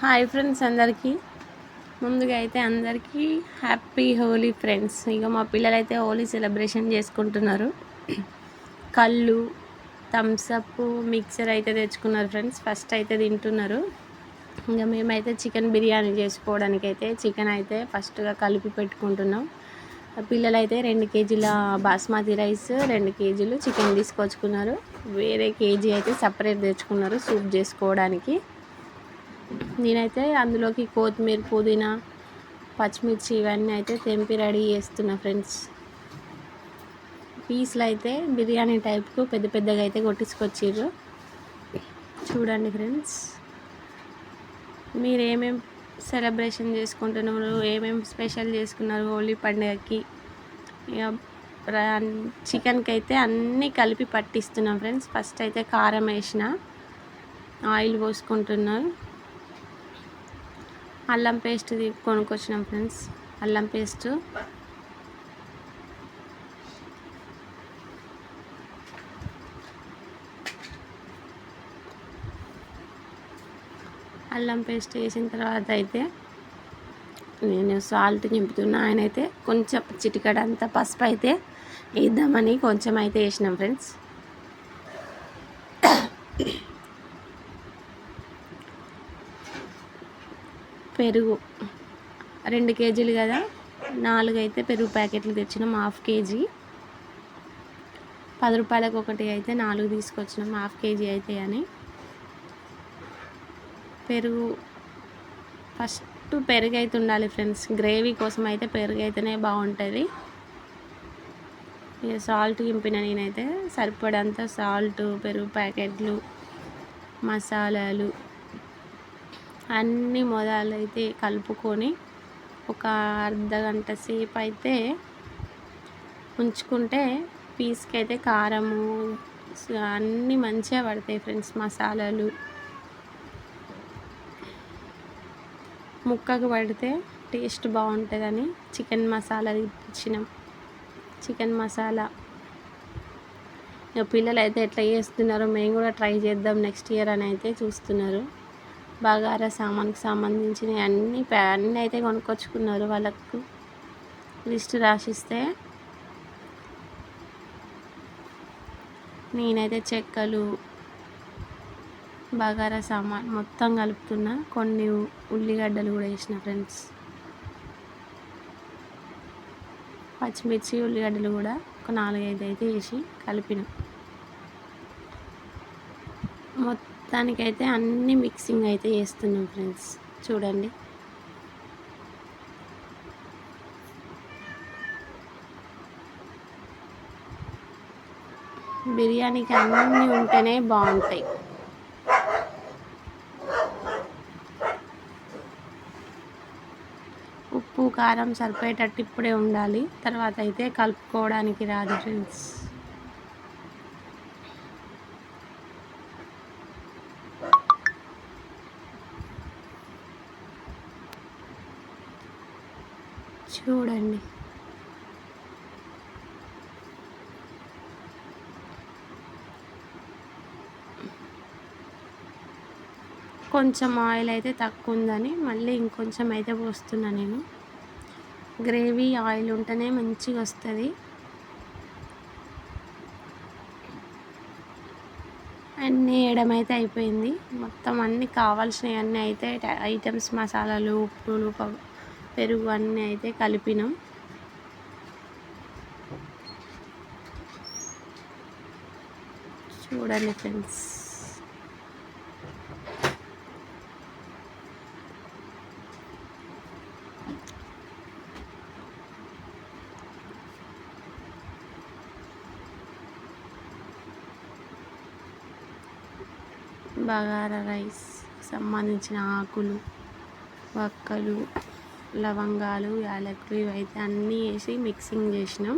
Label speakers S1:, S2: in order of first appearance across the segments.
S1: Hi friends అందరికీ. ముందుగా అయితే అందరికీ హ్యాపీ హోలీ ఫ్రెండ్స్. ఇక మా పిల్లలు అయితే హోలీ సెలబ్రేషన్ చేసుకుంటున్నారు. కళ్ళు థమ్స్అప్ మిక్సర్ అయితే తెచ్చుకున్నారు ఫ్రెండ్స్. ఫస్ట్ అయితే తింటున్నారు. ఇంకా మేమైతే చికెన్ బిర్యానీ చేసుకోవడానికి అయితే చికెన్ అయితే ఫస్ట్గా కలిపి పెట్టుకుంటున్నాం. పిల్లలు అయితే రెండు కేజీల బాస్మతి రైస్ రెండు కేజీలు చికెన్ తీసుకొచ్చుకున్నారు. వేరే కేజీ అయితే సపరేట్ తెచ్చుకున్నారు సూప్ చేసుకోవడానికి. నేనైతే అందులోకి కొత్తిమీర పుదీనా పచ్చిమిర్చి ఇవన్నీ అయితే తెంపి రెడీ చేస్తున్నా ఫ్రెండ్స్. పీస్లు అయితే బిర్యానీ టైప్కు పెద్ద పెద్దగా అయితే కొట్టించుకొచ్చిర్రు. చూడండి ఫ్రెండ్స్. మీరు ఏమేం సెలబ్రేషన్ చేసుకుంటున్నారు ఏమేమి స్పెషల్ చేసుకున్నారు హోలీ పండుగకి? ఇక చికెన్కి అయితే అన్నీ కలిపి పట్టిస్తున్నాం ఫ్రెండ్స్. ఫస్ట్ అయితే కారం వేసిన ఆయిల్ పోసుకుంటున్నారు. అల్లం పేస్ట్ కొనుక్కొచ్చినాం ఫ్రెండ్స్. అల్లం పేస్ట్. అల్లం పేస్ట్ వేసిన తర్వాత అయితే నేను సాల్ట్ నింపుతున్నా. ఆయన అయితే కొంచెం చిటికడ అంత పసుపు అయితే వేద్దామని కొంచెం అయితే వేసినాం ఫ్రెండ్స్. పెరుగు. రెండు కేజీలు కదా? నాలుగు అయితే పెరుగు ప్యాకెట్లు తెచ్చినాం హాఫ్ కేజీ. పది రూపాయలకు ఒకటి అయితే నాలుగు తీసుకొచ్చినాం హాఫ్ కేజీ అయితే అని. పెరుగు ఫస్ట్ పెరుగు అయితే ఉండాలి ఫ్రెండ్స్. గ్రేవీ కోసం అయితే పెరుగు అయితేనే బాగుంటుంది. ఇక సాల్ట్ ఇంపిన నేనైతే సరిపడంత సాల్ట్ పెరుగు ప్యాకెట్లు మసాలాలు. అన్ని మొదలైతే కలుపుకొని ఒక అర్ధ గంట సేపు అయితే ఉంచుకుంటే పీస్కి అయితే కారము అన్నీ మంచిగా పడతాయి ఫ్రెండ్స్ మసాలాలు. ముక్కకు పడితే టేస్ట్ బాగుంటుందని చికెన్ మసాలా ఇచ్చినాం చికెన్ మసాలా. ఇక పిల్లలు అయితే ఎట్లా చేస్తున్నారో? మేము కూడా ట్రై చేద్దాం నెక్స్ట్ ఇయర్ అని అయితే చూస్తున్నారు. బగారా సామాన్కి సంబంధించినవి అన్నీ అన్నీ అయితే కొనుక్కొచ్చుకున్నారు వాళ్ళకు. లిస్ట్ రాసిస్తే నేనైతే చెక్కలు బగారా సామాన్ మొత్తం కలుపుతున్నా. కొన్ని ఉల్లిగడ్డలు కూడా వేసిన ఫ్రెండ్స్. పచ్చిమిర్చి ఉల్లిగడ్డలు కూడా ఒక నాలుగైదు అయితే వేసి కలిపిన. మొత్తానికైతే అన్ని మిక్సింగ్ అయితే చేస్తున్నాం ఫ్రెండ్స్ చూడండి. బిర్యానీకి అన్నీ ఉంటేనే బాగుంటాయి. ఉప్పు కారం సరిపోయేటట్టు ఇప్పుడే ఉండాలి. తర్వాత అయితే కలుపుకోవడానికి రాదు ఫ్రెండ్స్ చూడండి. కొంచెం ఆయిల్ అయితే తక్కువ ఉందని మళ్ళీ ఇంకొంచెం అయితే పోస్తున్నా నేను. గ్రేవీ ఆయిల్ ఉంటేనే మంచిగా వస్తుంది. అన్నీ వేయడం అయితే అయిపోయింది. మొత్తం అన్నీ కావాల్సినవి అన్నీ అయితే ఐటమ్స్ మసాలాలు ఉప్పులు పెరుగు అన్నీ అయితే కలిపినాం. చూడండి ఫ్రెండ్స్. బగారా రైస్ సంబంధించిన ఆకులు వక్కలు లవంగాలు యాలకులు ఇవైతే అన్నీ వేసి మిక్సింగ్ చేసినాం.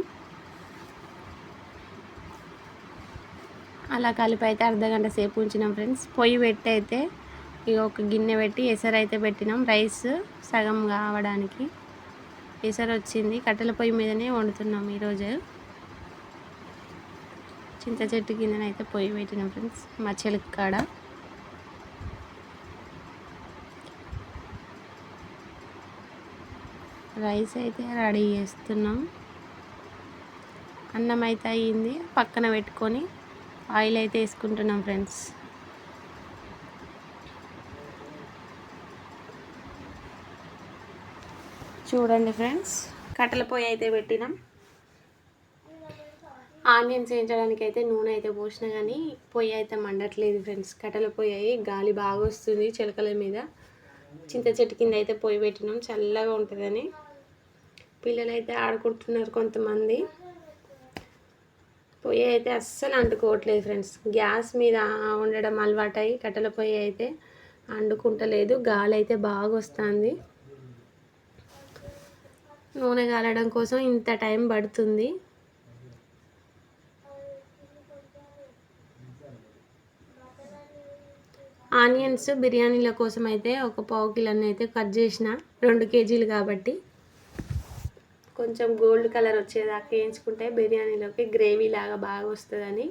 S1: అలా కలిపి అయితే అర్ధగంట సేపు ఉంచినాం ఫ్రెండ్స్ పొయ్యి పెట్టి అయితే ఇక ఒక గిన్నె పెట్టి ఎసరు అయితే పెట్టినాం. రైస్ సగం కావడానికి ఎసరు వచ్చింది. కట్టెల పొయ్యి మీదనే వండుతున్నాం ఈరోజు. చింత చెట్టు కిందనైతే పొయ్యి పెట్టినాం ఫ్రెండ్స్ మా చెలుకు కాడ రైస్ అయితే రెడీ చేస్తున్నాం. అన్నం అయితే అయ్యింది. పక్కన పెట్టుకొని ఆయిల్ అయితే వేసుకుంటున్నాం ఫ్రెండ్స్. చూడండి ఫ్రెండ్స్ కట్టెల పొయ్యి అయితే పెట్టినాం. ఆనియన్స్ వేయించడానికి అయితే నూనె అయితే పోసినా కానీ పొయ్యి అయితే మండట్లేదు ఫ్రెండ్స్. కట్టెల పొయ్యి అయ్యి గాలి బాగా వస్తుంది చిలకల మీద. చింత చెట్టు కింద అయితే పొయ్యి పెట్టినాం. చల్లగా ఉంటుందని. పిల్లలు అయితే ఆడుకుంటున్నారు కొంతమంది. పొయ్యి అయితే అస్సలు అంటుకోవట్లేదు ఫ్రెండ్స్. గ్యాస్ మీద ఉండడం అలవాటై కట్టెల పొయ్యి అయితే అండుకుంటలేదు గాలి అయితే బాగా వస్తుంది నూనె కాలడం కోసం ఇంత టైం పడుతుంది. ఆనియన్స్ బిర్యానీల కోసం అయితే ఒక పావు కిలోని అయితే కట్ చేసిన రెండు కేజీలు కాబట్టి కొంచెం గోల్డ్ కలర్ వచ్చేదాకా వేయించుకుంటే బిర్యానీలోకి గ్రేవీ లాగా బాగా వస్తుందని.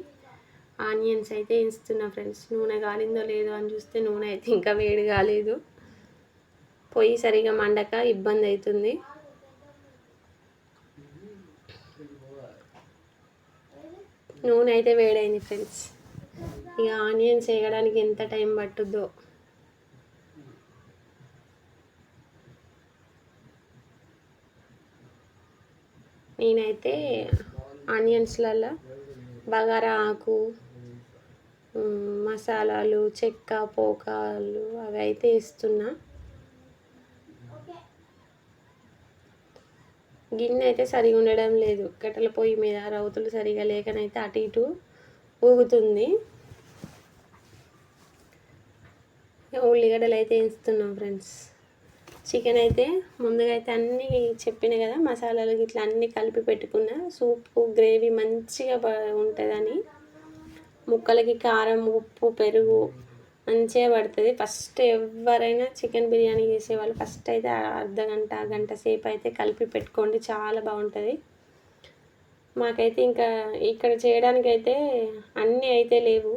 S1: ఆనియన్స్ అయితే వేస్తున్నా ఫ్రెండ్స్. నూనె కాలిందో లేదో అని చూస్తే నూనె అయితే ఇంకా వేడి కాలేదు. పొయ్యి సరిగా మండక ఇబ్బంది అవుతుంది. నూనె అయితే వేడైంది ఫ్రెండ్స్. ఇక ఆనియన్స్ వేయడానికి ఎంత టైం పట్టుద్దో. నేనైతే ఆనియన్స్లలో బగారా ఆకు మసాలాలు చెక్క పోకాలు అవి అయితే ఇస్తున్నా గిన్నె అయితే సరిగా ఉండడం లేదు. కట్టెల పొయ్యి మీద రౌతులు సరిగా లేకనైతే అటు ఇటు ఊగుతుంది. ఉల్లిగడ్డలు అయితే వేస్తున్నాం ఫ్రెండ్స్. చికెన్ అయితే ముందుగా అయితే అన్నీ చెప్పిన కదా మసాలాలు ఇట్లా అన్నీ కలిపి పెట్టుకున్న సూపు గ్రేవీ మంచిగా ఉంటుందని. ముక్కలకి కారం ఉప్పు పెరుగు మంచిగా పడుతుంది. ఫస్ట్ ఎవరైనా చికెన్ బిర్యానీ చేసేవాళ్ళు ఫస్ట్ అయితే అర్ధ గంట గంట సేపు అయితే కలిపి పెట్టుకోండి చాలా బాగుంటుంది. మాకైతే ఇంకా ఇక్కడ చేయడానికైతే అన్నీ అయితే లేవు.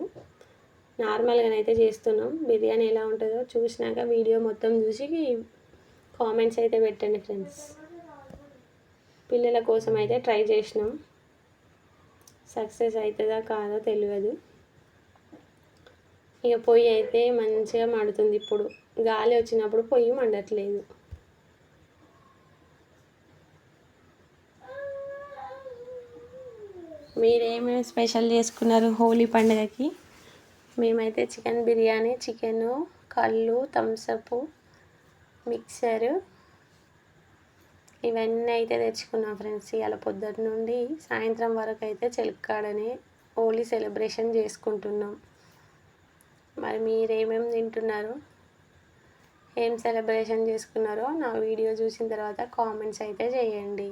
S1: నార్మల్గానైతే చేస్తున్నాం. బిర్యానీ ఎలా ఉంటుందో చూసినాక వీడియో మొత్తం చూసి కామెంట్స్ అయితే పెట్టండి ఫ్రెండ్స్ పిల్లల కోసం అయితే ట్రై చేసినాం. సక్సెస్ అవుతుందా కాదో తెలియదు. ఇక పొయ్యి అయితే మంచిగా మండుతుంది ఇప్పుడు. గాలి వచ్చినప్పుడు పొయ్యి మండట్లేదు. మీరేమేమి స్పెషల్ చేసుకున్నారు హోలీ పండుగకి? మేమైతే చికెన్ బిర్యానీ చికెను కళ్ళు థమ్సప్ మిక్సరు. ఇవన్నీ అయితే తెచ్చుకున్నాం ఫ్రెండ్స్. ఇవాళ పొద్దుటి నుండి సాయంత్రం వరకు అయితే చెలుక్కాడనే హోలీ సెలబ్రేషన్ చేసుకుంటున్నాం. మరి మీరు ఏమేమి తింటున్నారు? ఏం సెలబ్రేషన్ చేసుకున్నారో నా వీడియో చూసిన తర్వాత కామెంట్స్ అయితే చేయండి.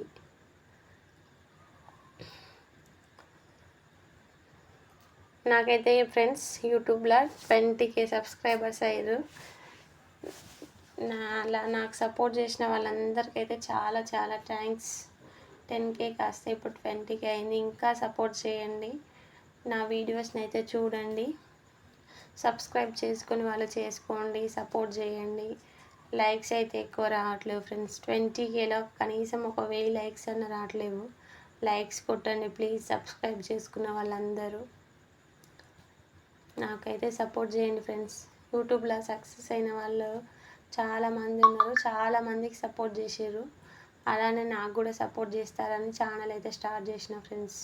S1: నాకైతే ఫ్రెండ్స్ యూట్యూబ్లో ట్వంటీ కే సబ్స్క్రైబర్స్ అయ్యారు. నా అలా నాకు సపోర్ట్ చేసిన వాళ్ళందరికైతే చాలా చాలా థ్యాంక్స్. టెన్ కే కాస్త ఇప్పుడు ట్వంటీకే అయింది. ఇంకా సపోర్ట్ చేయండి. నా వీడియోస్ని అయితే చూడండి. సబ్స్క్రైబ్ చేసుకొని వాళ్ళు చేసుకోండి. సపోర్ట్ చేయండి. లైక్స్ అయితే ఎక్కువ రావట్లేవు ఫ్రెండ్స్. ట్వంటీకి ఎలా కనీసం ఒక వెయ్యి లైక్స్ అన్న రావట్లేవు లైక్స్ కొట్టండి ప్లీజ్. సబ్స్క్రైబ్ చేసుకున్న వాళ్ళందరూ. నాకైతే సపోర్ట్ చేయండి ఫ్రెండ్స్. యూట్యూబ్లో సక్సెస్ అయిన వాళ్ళు చాలామంది ఉన్నారు. చాలామందికి సపోర్ట్ చేసారు అలానే నాకు కూడా సపోర్ట్ చేస్తారని ఛానల్ అయితే స్టార్ట్ చేసిన ఫ్రెండ్స్.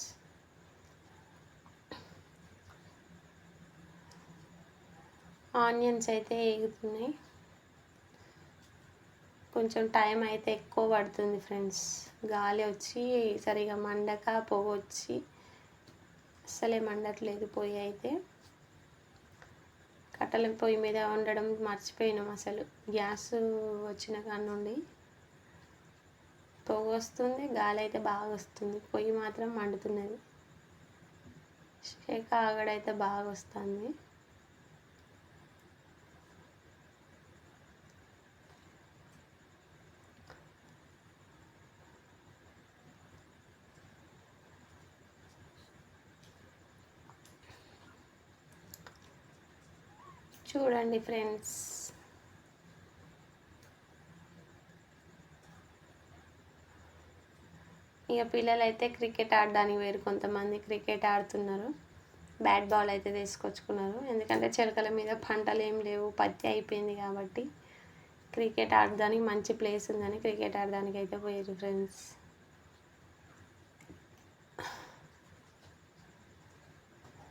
S1: ఆనియన్స్ అయితే ఎగుతున్నాయి. కొంచెం టైం అయితే ఎక్కువ పడుతుంది ఫ్రెండ్స్. గాలి వచ్చి సరిగా మండక పొగ వచ్చి అస్సలే మండట్లేదు పొయ్యి అయితే. కట్టెల పొయ్యి మీద వండడం మర్చిపోయినాం అసలు. గ్యాస్ వచ్చిన కాడ నుండి పొగ వస్తుంది గాలి అయితే బాగా వస్తుంది. పొయ్యి మాత్రం మండుతున్నది. షేక్ ఆగడైతే బాగా వస్తుంది. చూడండి ఫ్రెండ్స్. ఇక పిల్లలు అయితే క్రికెట్ ఆడడానికి వేరు. కొంతమంది క్రికెట్ ఆడుతున్నారు. బ్యాట్ బాల్ అయితే తీసుకొచ్చుకున్నారు. ఎందుకంటే చిలకల మీద పంటలు ఏం లేవు. పత్తి అయిపోయింది కాబట్టి క్రికెట్ ఆడడానికి మంచి ప్లేస్ ఉందని క్రికెట్ ఆడడానికి అయితే పోయారు ఫ్రెండ్స్.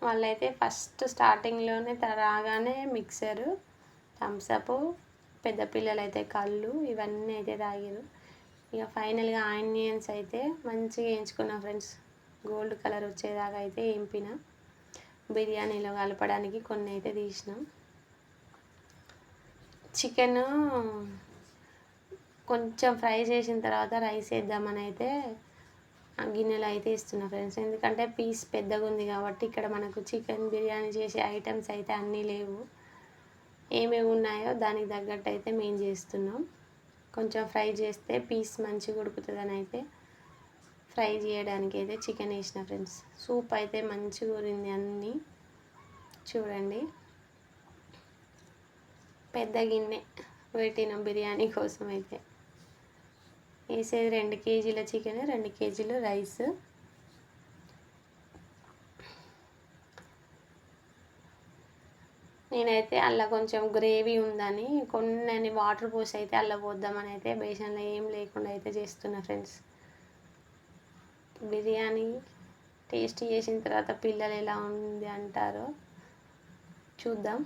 S1: వాళ్ళైతే ఫస్ట్ స్టార్టింగ్లోనే త- రాగానే మిక్సరు థమ్సప్ పెద్ద పిల్లలు అయితే కళ్ళు ఇవన్నీ అయితే తాగారు ఇక ఫైనల్గా ఆనియన్స్ అయితే మంచిగా వేయించుకున్నా ఫ్రెండ్స్. గోల్డ్ కలర్ వచ్చేదాకా అయితే వేంపిన బిర్యానీలో కలపడానికి కొన్ని అయితే తీసినాం. చికెన్ కొంచెం ఫ్రై చేసిన తర్వాత రైస్ వేద్దామని అయితే గిన్నెలో అయితే ఇస్తున్నా ఫ్రెండ్స్. ఎందుకంటే పీస్ పెద్దగా ఉంది కాబట్టి ఇక్కడ మనకు చికెన్ బిర్యానీ చేసే ఐటమ్స్ అయితే అన్నీ లేవు. ఏమేమి ఉన్నాయో దానికి తగ్గట్టు అయితే మేము చేస్తున్నాం. కొంచెం ఫ్రై చేస్తే పీస్ మంచిగా ఉడుకుతుందని అయితే ఫ్రై చేయడానికి అయితే చికెన్ వేసిన ఫ్రెండ్స్. సూప్ అయితే మంచిగా ఊరింది అన్నీ. చూడండి. పెద్ద గిన్నె పెట్టిన బిర్యానీ కోసం అయితే. వేసేది రెండు కేజీల చికెన్ రెండు కేజీలు రైస్. నేనైతే అలా కొంచెం గ్రేవీ ఉందని కొన్ని వాటర్ పోసి అయితే అలా పోద్దామని అయితే బేసన్లో ఏం లేకుండా అయితే చేస్తున్నా ఫ్రెండ్స్. బిర్యానీ టేస్ట్ చేసిన తర్వాత పిల్లలు ఎలా ఉంది అంటారో చూద్దాం.